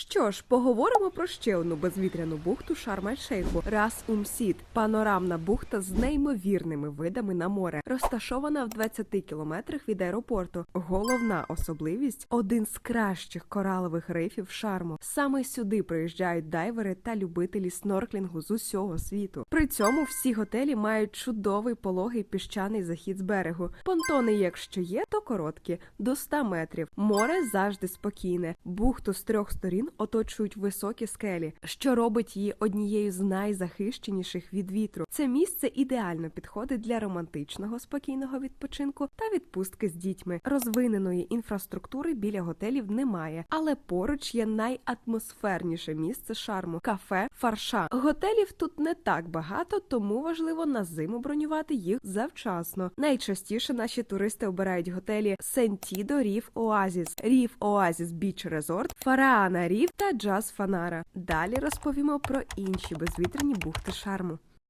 Що ж, поговоримо про ще одну безвітряну бухту Шарм-ель-Шейху – Рас Умсід. Панорамна бухта з неймовірними видами на море, розташована в 20 кілометрах від аеропорту. Головна особливість один з кращих коралових рифів шарму. Саме сюди приїжджають дайвери та любителі снорклінгу з усього світу. При цьому всі готелі мають чудовий пологий піщаний захід з берегу. Понтони, якщо є, то короткі до 100 метрів. Море завжди спокійне. Бухту з трьох сторін оточують високі скелі, що робить її однією з найзахищеніших від вітру. Це місце ідеально підходить для романтичного спокійного відпочинку та відпустки з дітьми. Розвиненої інфраструктури біля готелів немає, але поруч є найатмосферніше місце шарму кафе Фарша. Готелів тут не так багато, тому важливо на зиму бронювати їх завчасно. Найчастіше наші туристи обирають готелі Сентідо Ріф Оазіс, Ріф Оазіс Біч Резорт, Фараана Ріф та Джаз Фанара. Далі розповімо про інші безвітряні бухти шарму.